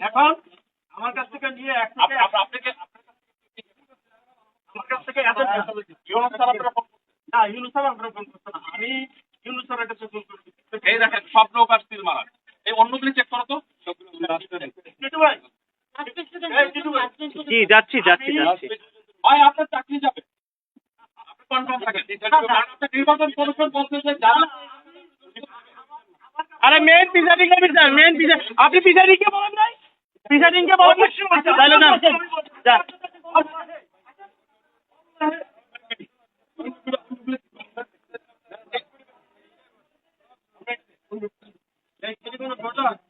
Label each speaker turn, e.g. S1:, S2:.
S1: এখন আমার কাছ থেকে নিয়ে এক আপনাকে আমার কাছ থেকে এত ইউনুস স্যার আপনারা ফোন না ইউনুস স্যার আপনারা ফোন করছেন আমি ইউনুস স্যারের কাছে ফোন করছি।
S2: এই দেখেন সব লোক সিল মারা এই অন্যগুলি চেক করো তো।
S1: টিটু ভাই। এই টিটু ভাই।
S3: জি যাচ্ছি যাচ্ছি যাচ্ছি।
S2: ভাই আপনার চাকরি যাবে। কনফার্ম থাকে। নির্বাচন কমিশন বলতেছে যারা
S3: আরে main presiding officer main preside আপনি প্রিসাইডিং কে বলেন নাই? প্রিসাইডিং কে বলেন তাহলে না যা। Thank you.